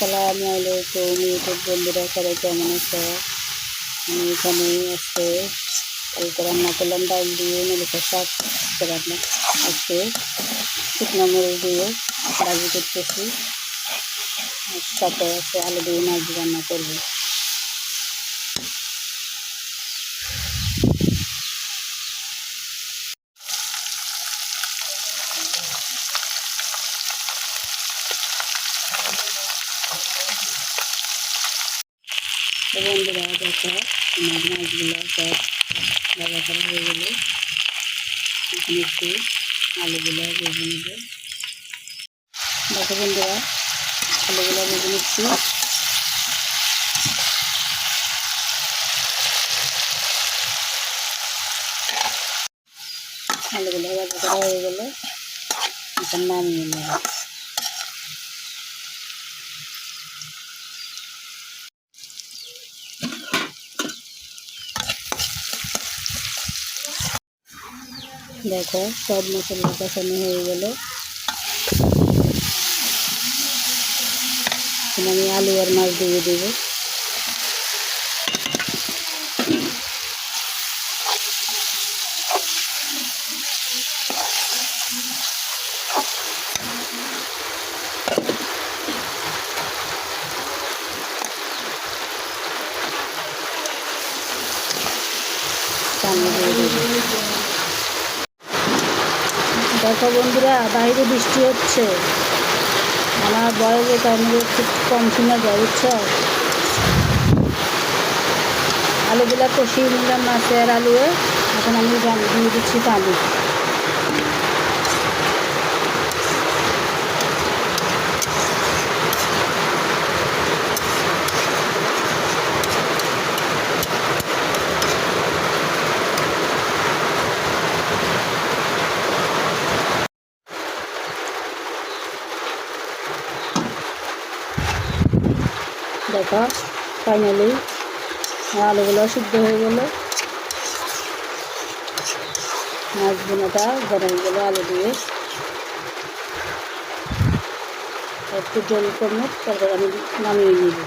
আসসালামু আলাইকুম ইউটিউব বন্ধুরা সবাই কেমন আছে আমি এখানে আজকে কালকে রান্না করলাম ডাল দিয়ে নলিকা শাক আজকে রান্না আজকে শুকনো মরিচ দিয়ে ভাজি করতেছি আর সাথে আছে আলু দিয়ে মাছ দিয়ে রান্না করবো তো বন্ধুরা দেখো আমার মাছগুলো সব ভাজা করা হয়ে গেলে। এখন একটু আলুগুলো ভেজে নেব। দেখো বন্ধুরা, আলুগুলো ভেজে নিচ্ছি। আলুগুলো ভাজা করা হয়ে গেলে। এখন নামিয়ে নেব। দেখো সব মশলা কষানো হয়ে গেল এখন আমি আলু আর মাছ দিয়ে দেবো পানি দিয়ে দেবো দেখো বন্ধুরা, বাইরে বৃষ্টি হচ্ছে। আমার বয়সে তাহলে খুব কম সময় যায়, বুঝছ? আলুগুলা কষিয়ে নিলাম মাছের আলুয়ে। এখন আমি দিয়ে দিচ্ছি পানি। দেখো ফাইনালি আলুগুলো সিদ্ধ হয়ে গেল। মাছ বোনাটা গরম গেল আলু দিয়ে একটু জল কমে তারপর আমি নামিয়ে নিব।